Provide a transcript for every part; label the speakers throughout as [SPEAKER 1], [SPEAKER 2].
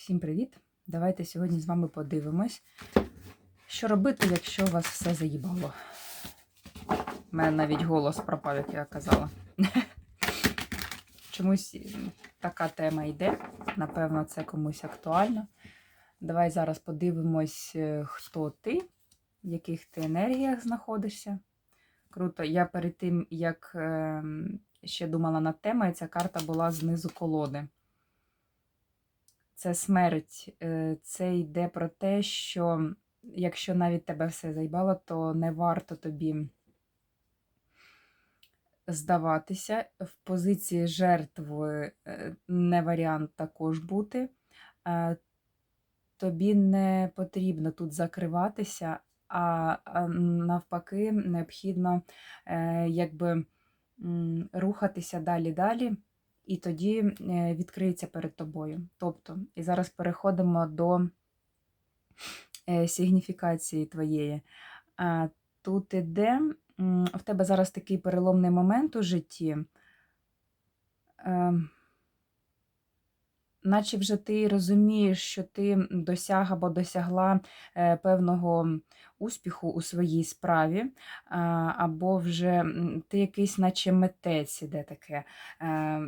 [SPEAKER 1] Всім привіт! Давайте сьогодні з вами подивимось, що робити, якщо вас все заїбало. У мене навіть голос пропав, як я казала. Чомусь така тема йде. Напевно, це комусь актуально. Давай зараз подивимось, е, хто ти, в яких ти енергіях знаходишся. Круто. Я перед тим, як ем, ще думала над темою, ця карта була знизу колоди. Це смерть. Е, Це йде про те, що якщо навіть тебе все заїбало, то не варто тобі здаватися. В позиції жертви е, не варіант також бути. Е, Тобі не потрібно тут закриватися, а навпаки, необхідно якби рухатися далі-далі, і тоді е, відкриється перед тобою. Тобто, і зараз переходимо до е, сигніфікації твоєї. Тут іде, в тебе зараз такий переломний момент у житті. Е, Наче вже ти розумієш, що ти досяг або досягла певного успіху у своїй справі, або вже ти якийсь, наче митець іде таке. Е,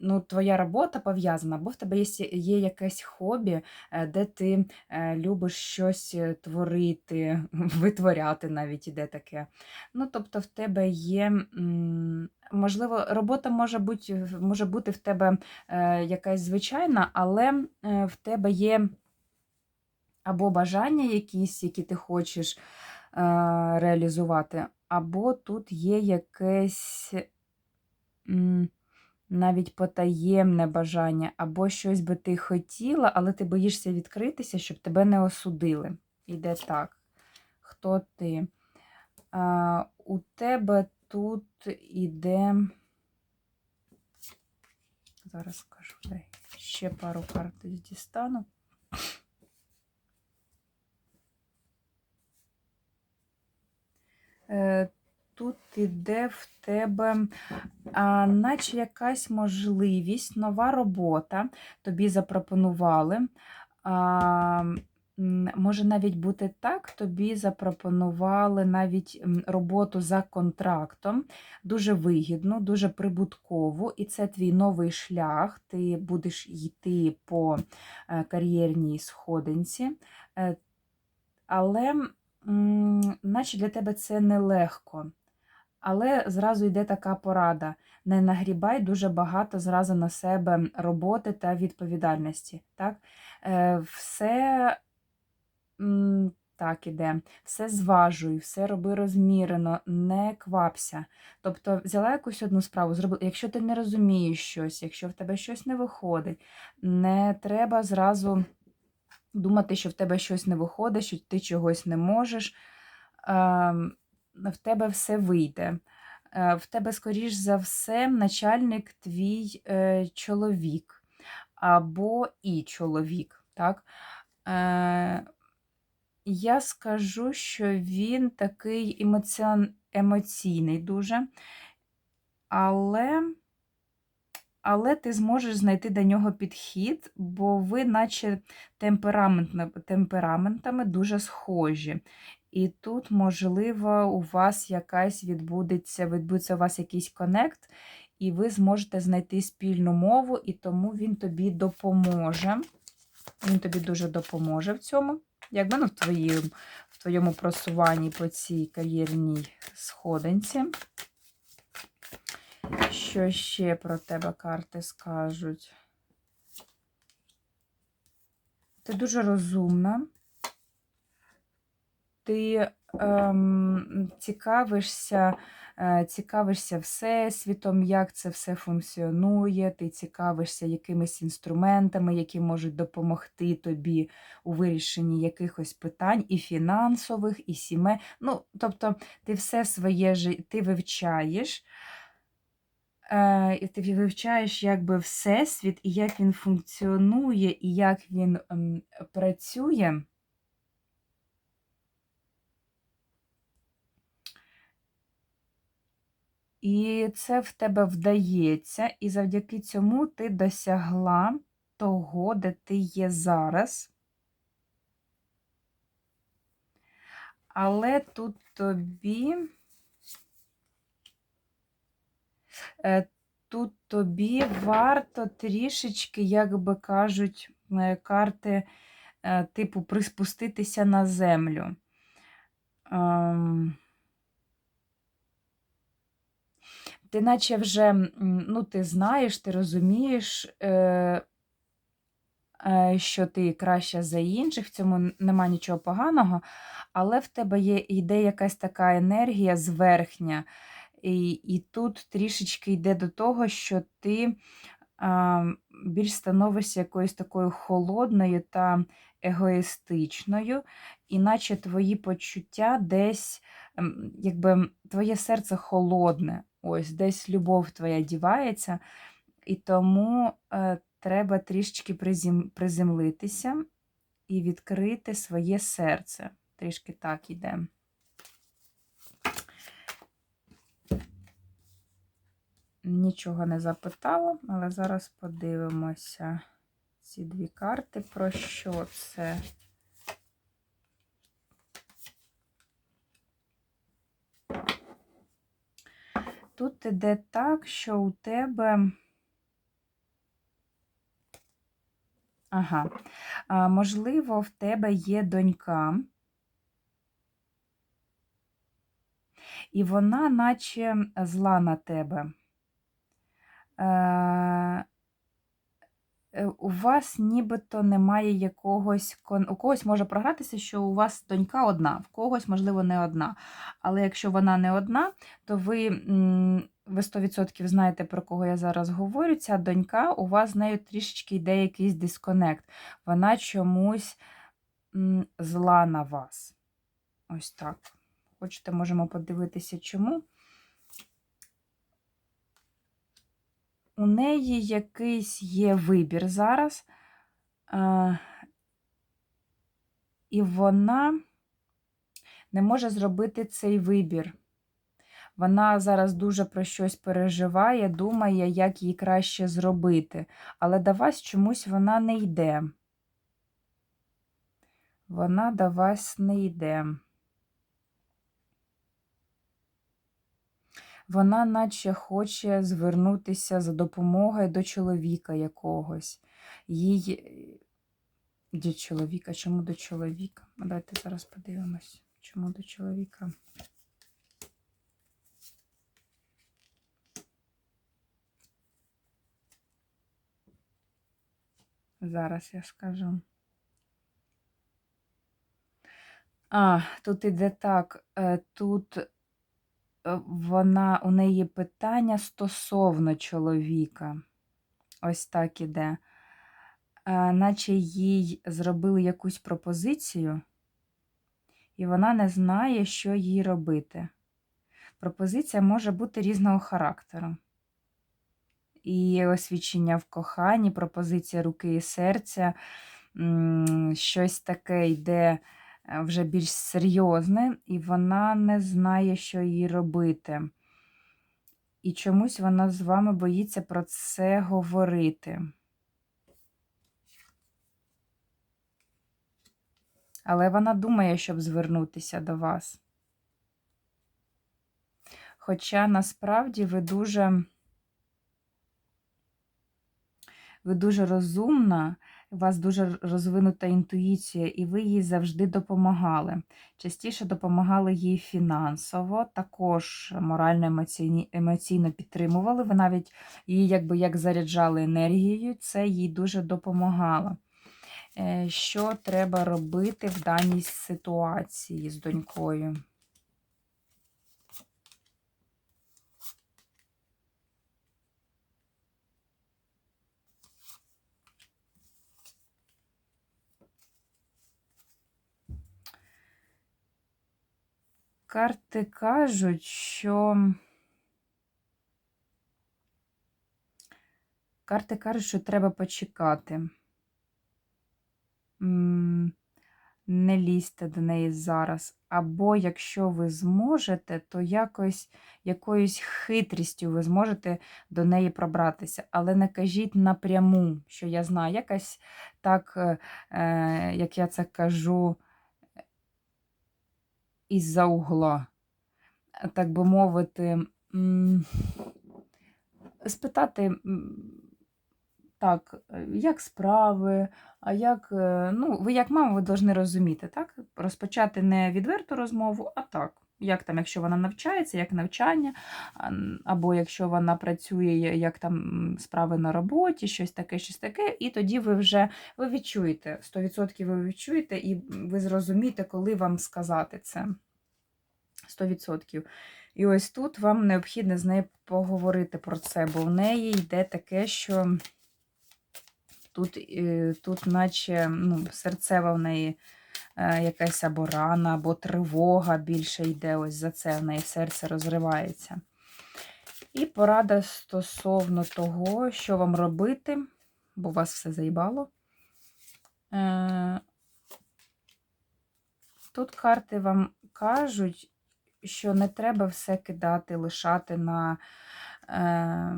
[SPEAKER 1] Ну, твоя робота пов'язана, або в тебе є, є якесь хобі, е, де ти е, любиш щось е, творити, витворяти навіть іде таке. Ну, тобто, в тебе є, можливо, робота може бути, може бути в тебе е, якась звичайна, але е, в тебе є або бажання якісь, які ти хочеш е, реалізувати, або тут є якесь навіть потаємне бажання, або щось би ти хотіла, але ти боїшся відкритися, щоб тебе не осудили. Іде так. Хто ти? А, у тебе тут іде. Зараз скажу, дай ще пару карт дістану. Тут іде в тебе, а, наче якась можливість, нова робота тобі запропонували. А, може навіть бути так, тобі запропонували навіть роботу за контрактом, дуже вигідну, дуже прибуткову, і це твій новий шлях. Ти будеш йти по е, кар'єрній сходинці. Е, Але, наче для тебе це нелегко. Але зразу йде така порада: не нагрібай дуже багато зразу на себе роботи та відповідальності. Так? Е, Все так іде, все зважуй, все роби розмірено, не квапся. Тобто взяла якусь одну справу, зробила. Якщо ти не розумієш щось, якщо в тебе щось не виходить, не треба зразу думати, що в тебе щось не виходить, що ти чогось не можеш. Ем, в тебе все вийде. Е, В тебе, скоріш за все, начальник твій е, чоловік або і чоловік. Так? Е, Я скажу, що він такий емоціон... емоційний дуже, але. Але ти зможеш знайти до нього підхід, бо ви, наче темпераментами, дуже схожі. І тут, можливо, у вас якась відбудеться, відбудеться у вас якийсь конект, і ви зможете знайти спільну мову, і тому він тобі допоможе. Він тобі дуже допоможе в цьому. Якби ну, в, твої, в твоєму просуванні по цій кар'єрній сходинці. Що ще про тебе карти скажуть? Ти дуже розумна. Ти ем, цікавишся, е, цікавишся всесвітом, як це все функціонує, ти цікавишся якимись інструментами, які можуть допомогти тобі у вирішенні якихось питань, і фінансових, і сіме. Ну, тобто, ти все своє ти вивчаєш. Е, і ти вивчаєш якби всесвіт, і як він функціонує, і як він ем, працює. І це в тебе вдається, і завдяки цьому ти досягла того, де ти є зараз. Але тут тобі. Е, тут тобі варто трішечки, як би кажуть, е, карти е, типу приспуститися на землю. Ем, ти наче вже, ну, ти знаєш, ти розумієш, що ти краща за інших, в цьому нема нічого поганого, але в тебе є йде якась така енергія зверхня. І і тут трішечки йде до того, що ти більш становишся якоюсь такою холодною та егоїстичною, іначе твої почуття десь, якби твоє серце холодне, ось десь любов твоя дівається, і тому е, треба трішечки призем, приземлитися і відкрити своє серце. Трішки так іде. Нічого не запитала, але зараз подивимося ці дві карти, про що це. Тут іде так, що у тебе. Ага, можливо, в тебе є донька, і вона, наче зла на тебе. Е, у вас нібито немає якогось у когось може програтися, що у вас донька одна, в когось, можливо, не одна. Але якщо вона не одна, то ви ви 100% знаєте, про кого я зараз говорю. Ця донька, у вас з нею трішечки йде якийсь дисконект. Вона чомусь зла на вас. Ось так. Хочете, можемо подивитися, чому. У неї якийсь є вибір зараз, і вона не може зробити цей вибір. Вона зараз дуже про щось переживає, думає, як їй краще зробити, але до вас чомусь вона не йде. Вона до вас не йде. Вона наче хоче звернутися за допомогою до чоловіка якогось. Їй до чоловіка, чому до чоловіка? Давайте зараз подивимось, чому до чоловіка. Зараз я скажу. А, тут іде так, е, тут вона, у неї питання стосовно чоловіка. Ось так іде. А, наче їй зробили якусь пропозицію, і вона не знає, що їй робити. Пропозиція може бути різного характеру. І освічення в коханні, пропозиція руки і серця, щось таке йде. Е, вже більш серйозне, і вона не знає, що їй робити. І чомусь вона з вами боїться про це говорити. Але вона думає, щоб звернутися до вас. Хоча насправді ви дуже ви дуже розумна, у вас дуже розвинута інтуїція, і ви їй завжди допомагали. Частіше допомагали їй фінансово, також морально емоційно підтримували. Ви навіть її якби як заряджали енергією, це їй дуже допомагало. Е, що треба робити в даній ситуації з донькою? Карти кажуть, що карти кажуть, що треба почекати. не лізьте до неї зараз. Або якщо ви зможете, то якось якоюсь хитрістю ви зможете до неї пробратися. Але не кажіть напряму, що я знаю, якась так, е, е, як я це кажу, із-за угла, так би мовити, спитати. Так, е, як справи, а як, е, ну, ви як мама, ви повинні розуміти, так? Розпочати не відверту розмову, а так. Як там, якщо вона навчається, як навчання, або якщо вона працює, як там справи на роботі, щось таке, щось таке, і тоді ви вже ви відчуєте, 100% ви відчуєте, і ви зрозумієте, коли вам сказати це. 100%. І ось тут вам необхідно з нею поговорити про це, бо в неї йде таке, що тут, е, тут наче ну, серцева в неї якась або рана, або тривога більше йде. Ось за це в неї серце розривається. І порада стосовно того, що вам робити, бо вас все заїбало. Е, Тут карти вам кажуть, що не треба все кидати, лишати на е,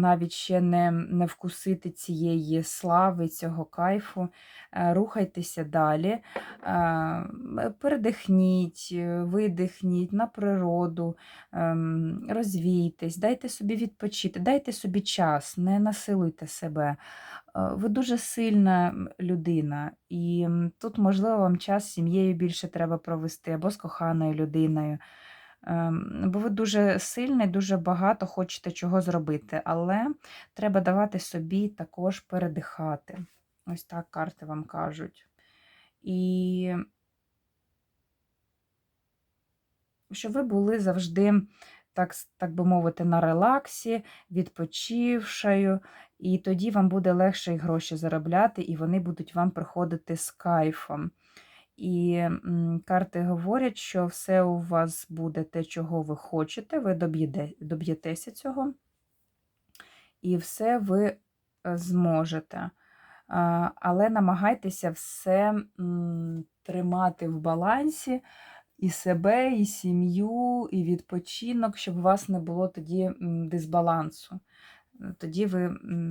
[SPEAKER 1] навіть ще не, не вкусити цієї слави, цього кайфу. Е, рухайтеся далі, е, передихніть, е, видихніть на природу, ем, розвійтесь, дайте собі відпочити, дайте собі час, не насилуйте себе. Ви дуже сильна людина, і тут, можливо, вам час з сім'єю більше треба провести або з коханою людиною. Ем, Бо ви дуже сильний, дуже багато хочете чого зробити, але треба давати собі також передихати. Ось так карти вам кажуть. І щоб ви були завжди, так, так би мовити, на релаксі, відпочившою, і тоді вам буде легше і гроші заробляти, і вони будуть вам приходити з кайфом. І карти говорять, що все у вас буде те, чого ви хочете, ви доб'єтеся цього, і все ви е, зможете. Але намагайтеся все тримати в балансі і себе, і сім'ю, і відпочинок, щоб у вас не було тоді дисбалансу. Тоді ви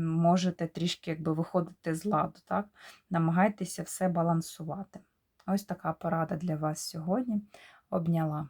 [SPEAKER 1] можете трішки якби, виходити з ладу. Так? Намагайтеся все балансувати. Ось така порада для вас сьогодні. Обняла.